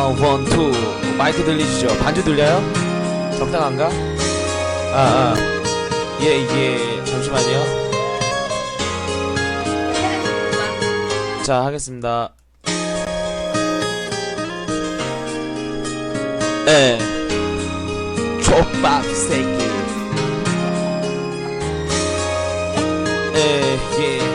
원, 투. 마이크 들리시죠? 반주 들려요? 적당한가? 아, 아. 예, 예. 잠시만요. 자, 하겠습니다. 예. 족밥 새끼. 예, 예.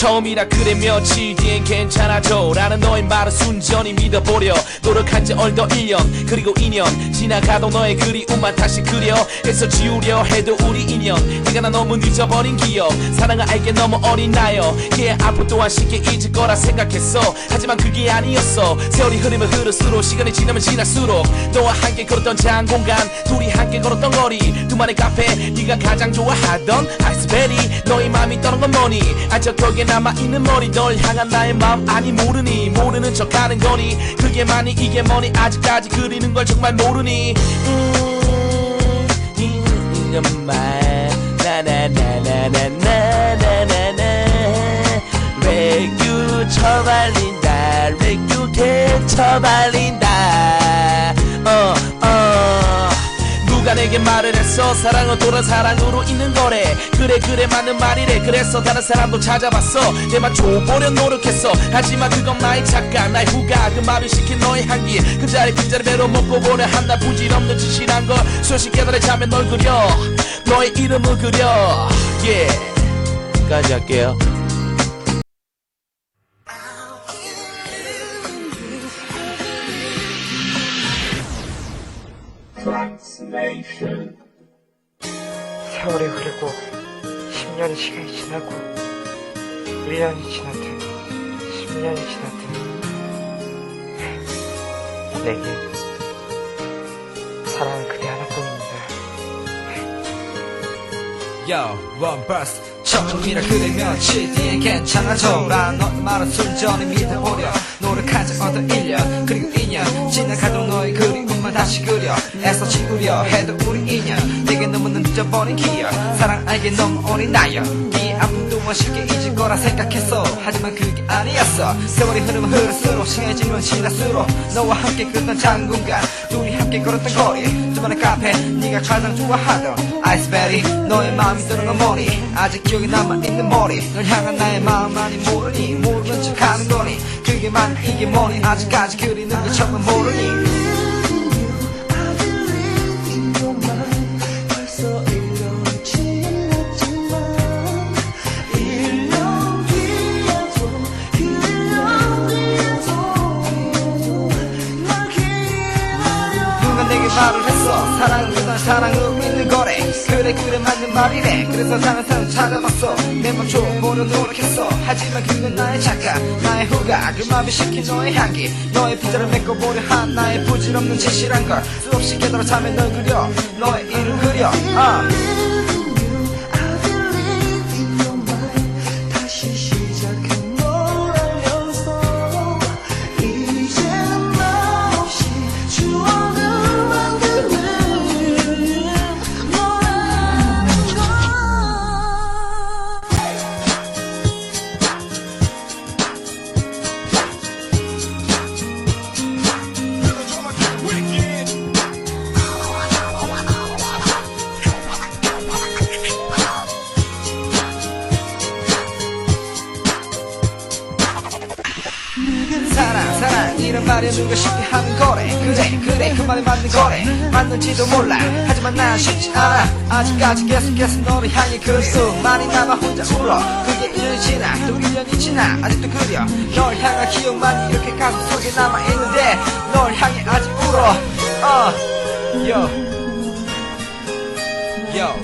처음이라 그래 며칠 뒤엔 괜찮아져. 라는 너의 말을 순전히 믿어보려. 노력한 지 얼더 1년 그리고 2년. 지나가도 너의 그리움만 다시 그려. 해서 지우려 해도 우리 인연. 네가 나 너무 늦어버린 기억. 사랑을 알게 너무 어린 나여 걔 앞으로 또한 쉽게 잊을 거라 생각했어. 하지만 그게 아니었어. 세월이 흐르면 흐를수록 시간이 지나면 지날수록. 너와 함께 걸었던 장 공간 둘이 함께 걸었던 거리. 두만의 카페 네가 가장 좋아하던 아이스베리. 너의 마음이 떠난 건 뭐니? 안적벽에 남아있는 머리 널 향한 나의 마음 아니 모르니 모르는 척하는 거니 그게 많이 이게 뭐니 아직까지 그리는 걸 정말 모르니 음, 이년만 나나나나나나나나나 레규 처발린다 레규 개 처발린 내게 말을 했어. 사랑은 돌아 사랑으로 있는 거래. 그래 그래 맞는 말이래. 그래서 다른 사람도 찾아봤어. 내맘 줘보려 노력했어. 하지만 그건 나의 착각 나의 후각 그 마음을 시킨 너의 향기 그 자리 빈자리 배로 먹고 보려 한나 부질없는 짓이란 걸 소식 깨달아 자면 널 그려. 너의 이름을 그려. 예. 까지 할게요 세월이 흐르고 10년의 시간이 지나고 1년이 지나든 10년이 지나든 내게 사랑은 그대 하나뿐입니다. Yo, one burst 처음이라 그래 며칠 뒤엔 괜찮아져 라는 너의 말은 순전히 믿어보려. 노력하지 어떤 1년 그리고 2년 지나가도 너의 다시 그려. 애써 지우려. 해도 우리 인연. 내게 너무 늦어버린 기억. 사랑 알게 너무 어린 나여. 이 아픔 동안 쉽게 잊을 거라 생각했어. 하지만 그게 아니었어. 세월이 흐르면 흐를수록 시간이 지면 지날수록 너와 함께 걷던 장군가 둘이 함께 걸었던 거리. 두번의 카페 네가 가장 좋아하던 아이스베리. 너의 마음이 뜨는 건 뭐니? 아직 기억이 남아있는 머리. 널 향한 나의 마음 많이 모르니? 모르는 척 하는 거니? 그게 만 이게 뭐니? 아직까지 그리는 걸 정말 모르니 사랑은 있는 거래. 그래 그래 맞는 말이래 그래서 다른 사람 찾아봤어. 내맘 줘보려 노력했어. 하지만 그건 나의 착각 나의 후각 그 맘이 시킨 너의 향기. 너의 피자를 메꿔보려 한 나의 부질없는 짓이란 걸 수없이 깨달아 잠에 널 그려. 너의 이름 그려. 아. 말이 누가 쉽게 하는 거래. 그래 그래 그 말이 맞는 거래. 맞는지도 몰라. 하지만 난 쉽지 않아. 아직까지 계속해서 너를 향해 그리움 많이 남아 혼자 울어. 그게 1년이 지나 또 1년이 지나. 아직도 그려. 널 향한 기억만이 이렇게 가슴 속에 남아있는데 널 향해 아직 울어. 어 Yo Yo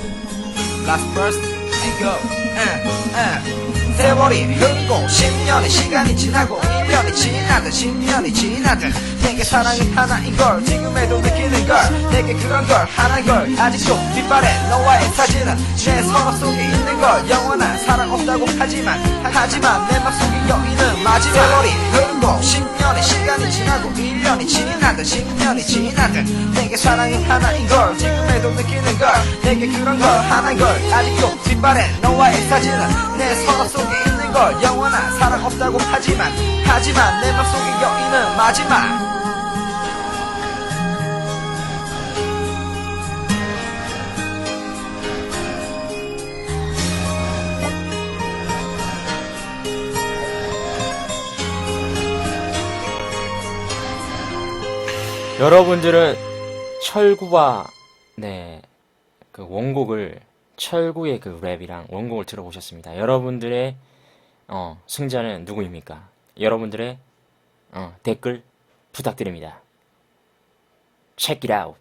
Last burst and go. uh, uh. 세월이 흐르고 10년의 시간이 지나고 1년이 지나든 10년이 지나든 내게 사랑은 하나인 걸 지금에도 느끼는 걸 내게 그런 걸 하나인 걸 아직도 뒷발에 너와의 사진은 내 서로 속에 있는 걸 영원한 사랑 없다고 하지만 하지만 내 맘속에 여기는 마지막 세월이 흐르고 10년의 시간이 지나고 1년이 지나든 10년이 지나든 내게 사랑은 하나인 걸 지금에도 느끼는 걸 내게 그런 걸 하나인 걸 아직도 뒷발에 너와의 사진은 내 서로 속에 있는 걸 영원한 사랑 없다고 하지만 하지만 내 맘속의 여인은 마지막 여러분들은 철구와 네 그 원곡을 철구의 그 랩이랑 원곡을 들어보셨습니다. 여러분들의 어, 승자는 누구입니까? 여러분들의 어, 댓글 부탁드립니다. Check it out.